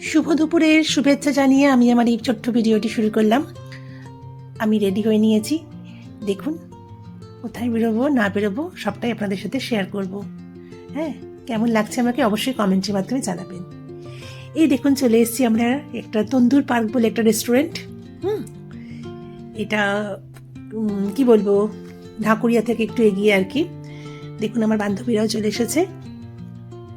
শুভ দুপুরের শুভেচ্ছা জানিয়ে আমি আমার এই ছোট্ট ভিডিওটি শুরু করলাম। আমি রেডি হয়ে নিয়েছি। দেখুন, কোথায় বেরোবো, না বেরোবো, সবটাই আপনাদের সাথে শেয়ার করব। হ্যাঁ কেমন লাগছে আমাকে অবশ্যই কমেন্টের মাধ্যমে জানাবেন। এই দেখুন, চলে এসেছি আমরা একটা তন্দুর পার্ক বলে একটা রেস্টুরেন্ট হুম? এটা কি বলব, ঢাকুরিয়া থেকে একটু এগিয়ে আর কি। দেখুন, আমার বান্ধবীরাও চলে এসেছে।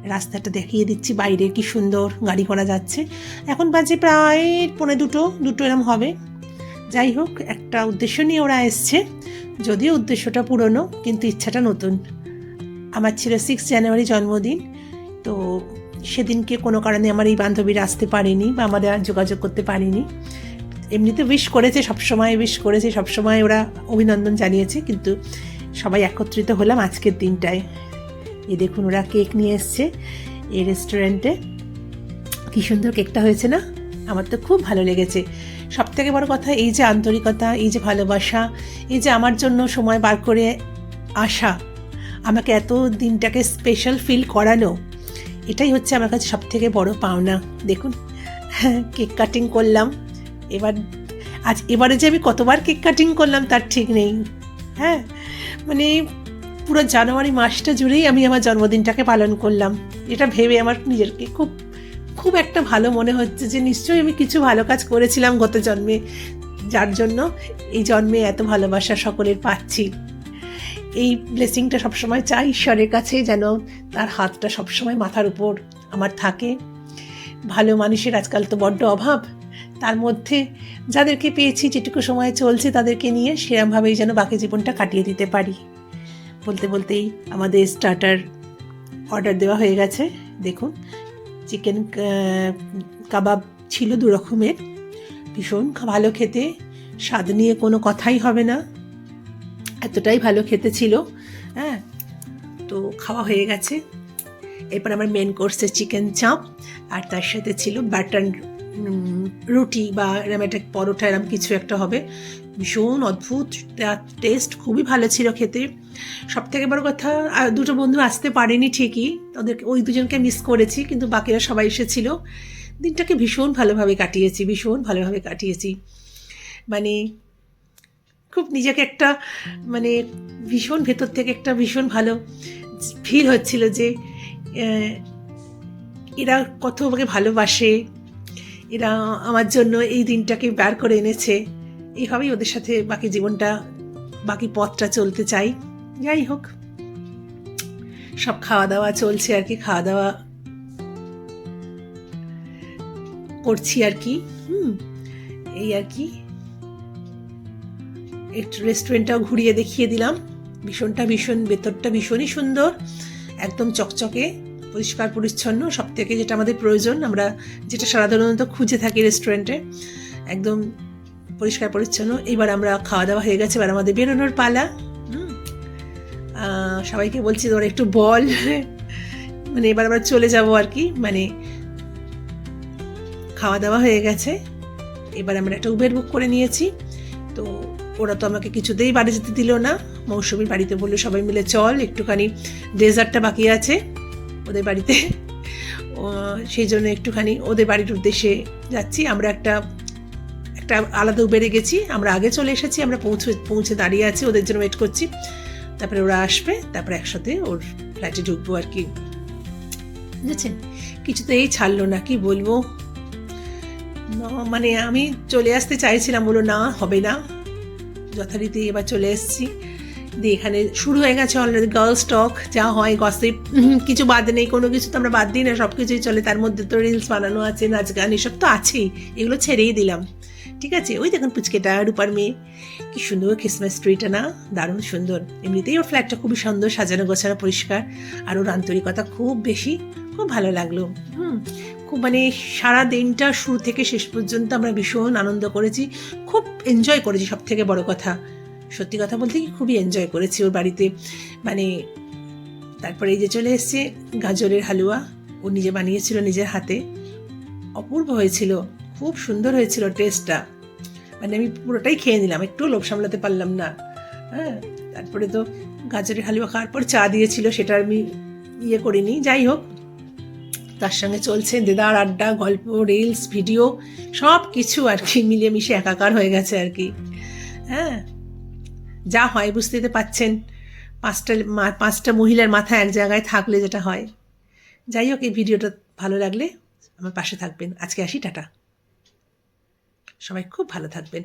রাস্তাটা দেখিয়ে দিচ্ছি, বাইরে কি সুন্দর গাড়ি করা যাচ্ছে। এখন বাজে প্রায় পৌনে দুটো দুটো এরম হবে। যাই হোক, একটা উদ্দেশ্য নিয়ে ওরা এসছে। যদিও উদ্দেশ্যটা পুরনো, কিন্তু ইচ্ছাটা নতুন। আমার ছিল সিক্স জানুয়ারি জন্মদিন, তো সেদিনকে কোনো কারণে আমার এই বান্ধবীরা আসতে পারেনি বা আমাদের যোগাযোগ করতে পারেনি। এমনিতে উইশ করেছে, সবসময় উইশ করেছে, সবসময় ওরা অভিনন্দন জানিয়েছে, কিন্তু সবাই একত্রিত হলাম আজকের দিনটায়। এই দেখুন, ওরা কেক নিয়ে এসছে এই রেস্টুরেন্টে কি সুন্দর কেকটা হয়েছে না? আমার তো খুব ভালো লেগেছে। সব থেকে বড় কথা, এই যে আন্তরিকতা, এই যে ভালোবাসা, এই যে আমার জন্য সময় বার করে আসা, আমাকে এত দিনটাকে স্পেশাল ফিল করানো, এটাই হচ্ছে আমার কাছে সব থেকে বড় পাওনা। দেখুন, কেক কাটিং করলাম, এবার, আজ এবারে যে আমি কতবার কেক কাটিং করলাম তার ঠিক নেই। হ্যাঁ মানে পুরো জানুয়ারি মাসটা জুড়েই আমি আমার জন্মদিনটাকে পালন করলাম। এটা ভেবে আমার নিজেরকে খুব খুব একটা ভালো মনে হচ্ছে যে নিশ্চয়ই আমি কিছু ভালো কাজ করেছিলাম গত জন্মে। যার জন্য এই জন্মে এত ভালোবাসা সকলের পাচ্ছি। এই ব্লেসিংটা সবসময় চাই ঈশ্বরের কাছে, যেন তার হাতটা সবসময় মাথার উপর আমার থাকে। ভালো মানুষের আজকাল তো বড্ড অভাব। তার মধ্যে যাদেরকে পেয়েছি, যেটুকু সময় চলছে তাদেরকে নিয়ে সেরমভাবেই যেন বাকি জীবনটা কাটিয়ে দিতে পারি। বলতে বলতেই আমাদের স্টার্টার অর্ডার দেওয়া হয়ে গেছে। দেখুন চিকেন কাবাব ছিল দু রকমের ভীষণ ভালো খেতে, স্বাদ নিয়ে কোনো কথাই হবে না। এতটাই ভালো খেতে ছিল হ্যাঁ? তো খাওয়া হয়ে গেছে। এরপর আমার মেন কোর্সে চিকেন চাপ আর তার সাথে ছিল বাটার রুটি বা এরম একটা পরোটা, এরম কিছু একটা হবে। ভীষণ অদ্ভুত, তার টেস্ট খুবই ভালো ছিল খেতে। সব থেকে বড় কথা, আর দুটো বন্ধু আসতে পারেনি ঠিকই, তাদেরকে, ওই দুজনকে মিস করেছি, কিন্তু বাকিরা সবাই এসেছিল। দিনটাকে ভীষণ ভালোভাবে কাটিয়েছি, ভীষণ ভালোভাবে কাটিয়েছি। মানে খুব নিজেকে একটা মানে ভীষণ ভেতর থেকে একটা ভীষণ ভালো ফিল হচ্ছিল যে এরা কত আমাকে ভালোবাসে। এরা আমার জন্য এই দিনটাকে বার করে এনেছে। এইভাবেই ওদের সাথে বাকি জীবনটা, বাকি পথটা চলতে চাই। যাই হোক, সব খাওয়া দাওয়া চলছে আর কি খাওয়া দাওয়া করছি আর কি। হুম, এই আর কি। একটু রেস্টুরেন্টটাও ঘুরিয়ে দেখিয়ে দিলাম। ভীষণটা ভীষণ, ভেতরটা ভীষণই সুন্দর, একদম চকচকে। পরিষ্কার, পরিচ্ছন্ন সব থেকে যেটা আমাদের প্রয়োজন, আমরা যেটা সাধারণত খুঁজে থাকি রেস্টুরেন্টে একদম পরিষ্কার, পরিচ্ছন্ন। এবার আমরা খাওয়া দাওয়া হয়ে গেছে, এবার আমাদের বেরোনোর পালা। সবাইকে বলছি তোরা একটু বল। মানে এবার আমরা চলে যাব আর কি মানে খাওয়া দাওয়া হয়ে গেছে। এবার আমরা একটা উবের বুক করে নিয়েছি। তো ওরা তো আমাকে কিছুতেই বাড়ি যেতে দিল না। মৌসুমীর বাড়িতে বলল, সবাই মিলে চল, একটুখানি ডেজার্টটা বাকি আছে। ওদের বাড়িতে। সেই জন্য একটুখানি ওদের বাড়ির উদ্দেশ্যে যাচ্ছি। আমরা একটা একটা আলাদা উবেরে গেছি। আমরা আগে চলে এসেছি, আমরা পৌঁছে পৌঁছে দাঁড়িয়ে আছি, ওদের জন্য ওয়েট করছি। তারপরে ওরা আসবে, তারপরে একসাথে ওর ফ্ল্যাটে ঢুকবো আর কি। বুঝেছেন? কিছুতেই ছাড়লো না, কি বলব? মানে আমি চলে আসতে চাইছিলাম বলো না, হবে না। যথারীতি এবার চলে এসেছি। দিয়ে এখানে শুরু হয়ে গেছে অলরেডি গার্লস টক যা হয় গসিপ কিছু বাদ নেই, কোনো কিছু তো আমরা বাদ দিই না সব কিছুই চলে। তার মধ্যে তো রিলস বানানো আছে, নাচ গান, এসব তো আছেই, এগুলো ছেড়েই দিলাম। ঠিক আছে? ওই দেখুন পুচকেটা, রূপার মেয়ে। কি সুন্দর ক্রিসমাস ট্রিটা না? দারুণ সুন্দর। এমনিতেই ওর ফ্ল্যাটটা খুবই সুন্দর, সাজানো গোছানো পরিষ্কার। আর ওর আন্তরিকতা খুব বেশি, খুব ভালো লাগল। হুম, খুব মানে সারা দিনটা শুরু থেকে শেষ পর্যন্ত আমরা ভীষণ আনন্দ করেছি, খুব এনজয় করেছি সব থেকে বড় কথা। সত্যি কথা বলতে কি খুবই এনজয় করেছি ওর বাড়িতে। মানে তারপরে এই যে চলে এসছে গাজরের হালুয়া, ও নিজে বানিয়েছিল নিজের হাতে। অপূর্ব হয়েছিল, খুব সুন্দর হয়েছিল টেস্টটা মানে আমি পুরোটাই খেয়ে নিলাম, একটু লোভ সামলাতে পারলাম না। হ্যাঁ তারপরে তো গাজরের হালুয়া খাওয়ার পর চা দিয়েছিল, সেটা আমি ইয়ে করিনি, যাই হোক। তার সঙ্গে চলছে দেদার আড্ডা, গল্প রিলস ভিডিও সব কিছু আর কি, মিলিয়ে মিশে একাকার হয়ে গেছে আর কি। হ্যাঁ যা হয় বুঝতে তো পাচ্ছেন। পাঁচটা পাঁচটা মহিলার মাথা এক জায়গায় থাকলে যেটা হয়। যাই হোক, এই ভিডিওটা ভালো লাগলে আমার পাশে থাকবেন। আজকে আসি, টাটা। সবাই খুব ভালো থাকবেন।